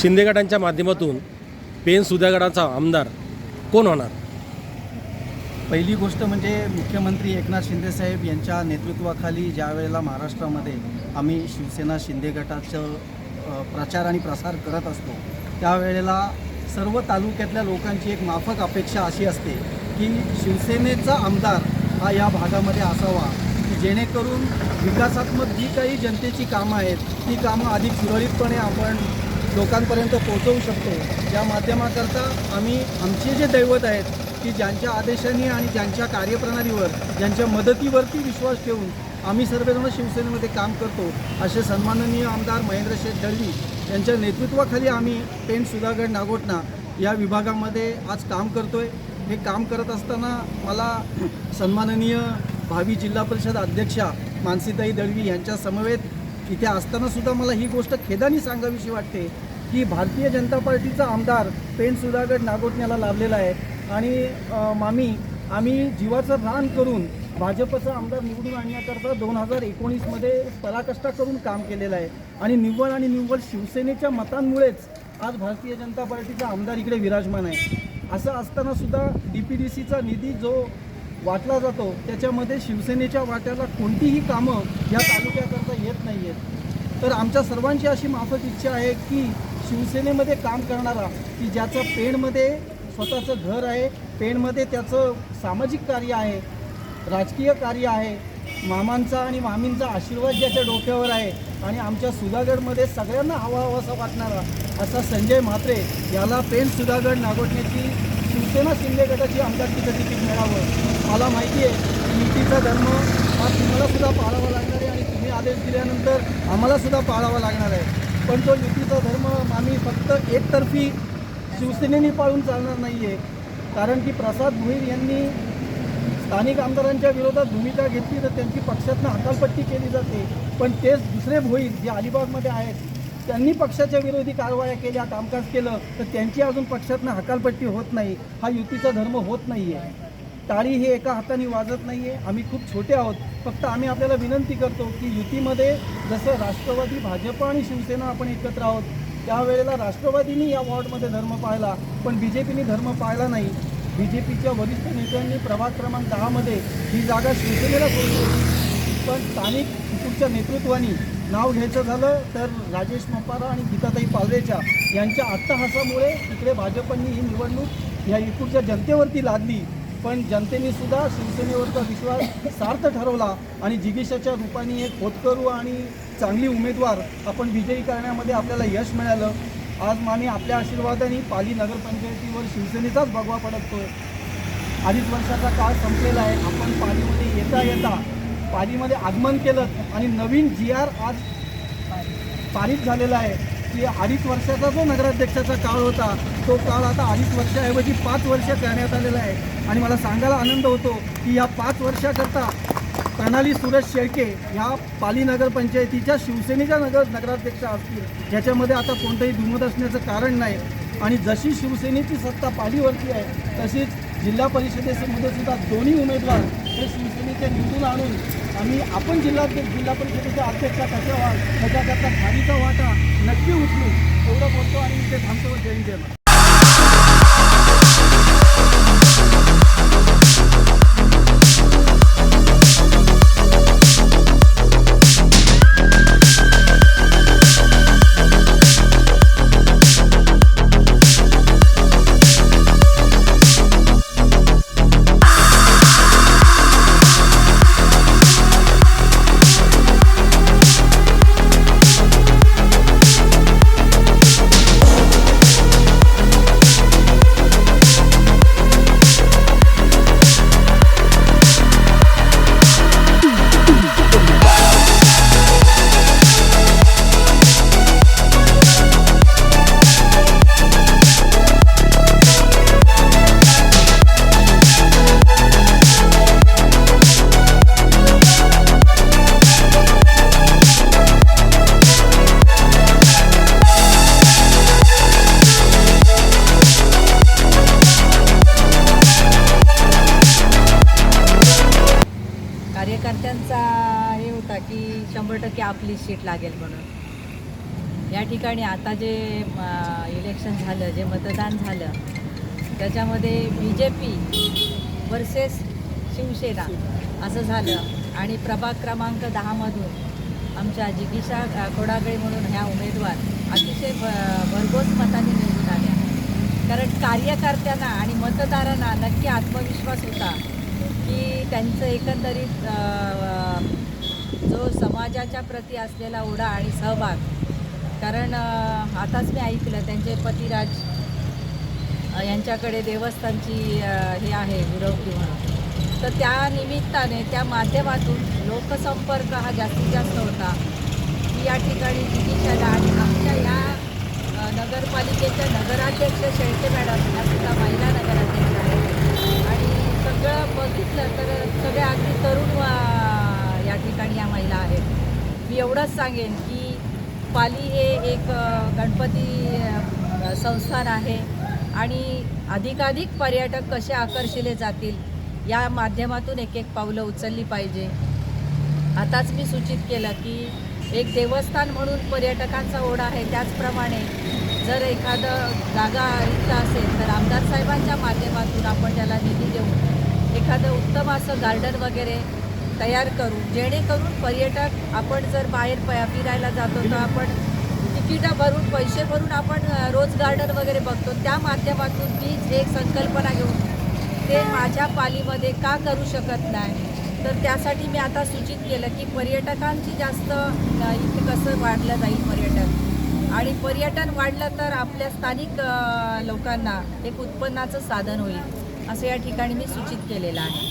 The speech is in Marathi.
शिंदे गटांच्या माध्यमातून पेन सुद्या आमदार कोण होणार? पहिली गोष्ट म्हणजे मुख्यमंत्री एकनाथ शिंदेसाहेब यांच्या नेतृत्वाखाली ज्या वेळेला महाराष्ट्रामध्ये आम्ही शिवसेना शिंदे गटाचं प्रचार आणि प्रसार करत असतो त्यावेळेला सर्व तालुक्यातल्या लोकांची एक माफक अपेक्षा अशी असते की शिवसेनेचा आमदार हा या भागामध्ये असावा की जेणेकरून विकासात्मक जी काही जनतेची कामं आहेत ती कामं अधिक सुरळीतपणे आपण लोकांपर्यंत पोहोचवू शकतो. या माध्यमाकरता आम्ही आमचे जे दैवत आहेत की ज्यांच्या आदेशाने आणि ज्यांच्या कार्यप्रणालीवर ज्यांच्या मदतीवरती विश्वास ठेवून आम्ही सर्वजण शिवसेनेमध्ये काम करतो असे सन्माननीय आमदार महेंद्र शेठ दळवी यांच्या नेतृत्वाखाली आम्ही पेन सुधागड नागोटणा या विभागामध्ये आज काम करतो आहे हे काम करत असताना मला सन्माननीय भावी जिल्हा परिषद अध्यक्षा मानसीताई दळवी यांच्या समवेत इथे असतानासुद्धा मला ही गोष्ट खेदानी सांगावीशी वाटते. की भारतीय जनता पार्टीचा आमदार पेन सुधागड नागोटण्याला लाभलेला आहे. आणि मामी आम्ही जीवाचं रान करून भाजपचा आमदार निवडून आणण्याकरता दोन हजार एकोणीसमध्ये पराकष्टा करून काम केलेलं आहे. आणि निव्वळ आणि निव्वळ शिवसेनेच्या मतांमुळेच आज भारतीय जनता पार्टीचा आमदार इकडे विराजमान आहे. असं असताना सुद्धा डी पी डी सीचा निधी जो वाटला जातो त्याच्यामध्ये शिवसेनेच्या वाट्याला कोणतीही कामं या तालुक्याकरता येत नाही आहेत तर आमच्या सर्वांची अशी माफक इच्छा आहे की शिवसेनेमध्ये काम करणारा की ज्याचं पेणमध्ये स्वतःचं घर आहे पेणमध्ये त्याचं सामाजिक कार्य आहे राजकीय कार्य आहे मामांचा आणि मामींचा आशीर्वाद ज्याच्या डोक्यावर आहे आणि आमच्या सुधागडमध्ये सगळ्यांना हवा हवासा वाटणारा असा संजय म्हात्रे याला पेण सुधागड नागोटण्याची शिवसेना शिंदे गटाची आमदारकीचं तिकीट मिळावं. मला माहिती आहे की युतीचा धर्म हा तुम्हाला सुद्धा पाळावा लागणार आहे आणि तुम्ही आदेश दिल्यानंतर आम्हाला सुद्धा पाळावा लागणार आहे. पण तो युतीचा धर्म आम्ही फक्त एकतर्फी शिवसेनेने पाळून चालणार नाही आहे कारण की प्रसाद भोईर यांनी स्थानिक आमदारांच्या विरोधात भूमिका घेतली तर त्यांची पक्षातनं हकालपट्टी केली जाते. पण तेच दुसरे भोईर जे अलिबागमध्ये आहेत त्यांनी पक्षाच्या विरोधी कारवाया केल्या कामकाज केलं तर त्यांची अजून पक्षातनं हकालपट्टी होत नाही. हा युतीचा धर्म होत नाही आहे टाळी हे एका हाताने वाजत नाही आहे आम्ही खूप छोटे आहोत. फक्त आम्ही आपल्याला विनंती करतो की युतीमध्ये जसं राष्ट्रवादी भाजप आणि शिवसेना आपण एकत्र आहोत त्यावेळेला राष्ट्रवादीनी या वॉर्डमध्ये धर्म पाळला पण बी जे पीने धर्म पाळला नाही. बी जे पीच्या वरिष्ठ नेत्यांनी प्रभाग क्रमांक दहामध्ये ही जागा शिवसेनेला सोडली होती. पण स्थानिक इकडच्या नेतृत्वानी नाव घ्यायचं झालं तर राजेश मपारा आणि गीताताई पालरेच्या यांच्या अट्टहासामुळे इकडे भाजपनी ही निवडणूक या इकडच्या जनतेवरती लादली. पण जनतेने सुद्धा शिवसेनेवरचा विश्वास सार्थ ठरवला आणि जिगीशाच्या रूपाने एक होतकरू आणि चांगली उमेदवार आपण विजयी करण्यामध्ये आपल्याला यश मिळालं. आज माने आपल्या आशीर्वादाने पाली नगरपंचायतीवर शिवसेनेचाच भगवा पडतो अडीच वर्षाचा काळ संपलेला आहे. आपण पालीमध्ये येता येता पालीमध्ये आगमन केलं आणि नवीन जी आर आज पारित झालेला आहे. की अडीच वर्षाचा जो नगराध्यक्षाचा काळ होता तो काळ आता अडीच वर्षाऐवजी पाच वर्ष करण्यात आलेला आहे. आणि मला सांगायला आनंद होतो की या पाच वर्षाकरता प्रणाली सुरज शेळके ह्या पाली नगरपंचायतीच्या शिवसेनेच्या नगर नगराध्यक्षा असतील. ज्याच्यामध्ये आता कोणतंही दुमत असण्याचं कारण नाही. आणि जशी शिवसेनेची सत्ता पालीवरती आहे तशीच जिल्हा परिषदेमध्ये सुद्धा दोन्ही उमेदवार हे शिवसेनेच्या निवडून आणून आम्ही आपण जिल्हा जिल्हा परिषदेच्या अध्यक्ष कशा व्हाल त्याच्याकरता खालीचा वाटा नक्की उचलू एवढं बोलतो आणि इथे थांबतो. जय होता की शंभर टक्के आपली सीट लागेल म्हणून. या ठिकाणी आता जे इलेक्शन झालं जे मतदान झालं त्याच्यामध्ये B J P versus Shiv Sena असं झालं. आणि प्रभाग क्रमांक दहामधून आमच्या जिगिषा कोडागळे म्हणून ह्या उमेदवार अतिशय भ भरघोस मताने निवडून आल्या. कारण कार्यकर्त्यांना आणि मतदारांना नक्की आत्मविश्वास होता की त्यांचं एकंदरीत जो समाजाच्या प्रती असलेला ओढा आणि सहभाग. कारण आताच मी ऐकलं त्यांचे पतिराज यांच्याकडे देवस्थानची हे आहे गुरवकी म्हणून. तर त्या निमित्ताने त्या माध्यमातून लोकसंपर्क हा जास्तीत जास्त होता. की या ठिकाणी जिगिशाला आणि आमच्या या नगरपालिकेच्या नगराध्यक्ष शेळके मॅडम या सुद्धा महिला नगराध्यक्ष आहेत आणि सगळं बघितलं तर सगळ्या अगदी तरुण अ, या ठिकाणी या महिला आहेत मी एवढंच सांगेन की पाली हे एक गणपती संस्थान आहे आणि अधिकाधिक पर्यटक कसे आकर्षिले जातील या माध्यमातून एक एक पावलं उचलली पाहिजे. आताच मी सूचित केलं की एक देवस्थान म्हणून पर्यटकांचा ओढा आहे त्याचप्रमाणे जर एखादं जागा रिक्त असेल तर आमदार साहेबांच्या माध्यमातून आपण त्याला निधी देऊ एखादं उत्तम असं गार्डन वगैरे तयार करू. जेणेकरून पर्यटक आपण जर बाहेर प फिरायला जातो तर आपण तिकीटं भरून पैसे भरून आपण रोज गार्डन वगैरे बघतो. त्या माध्यमातून तीच एक संकल्पना घेऊन ते माझ्या पालीमध्ये का करू शकत नाही? तर त्यासाठी मी आता सूचित केलं की पर्यटकांची जास्त इथे कसं वाढलं जाईल पर्यटन? आणि पर्यटन वाढलं तर आपल्या स्थानिक लोकांना एक उत्पन्नाचं साधन होईल असं या ठिकाणी मी सूचित केलेलं आहे.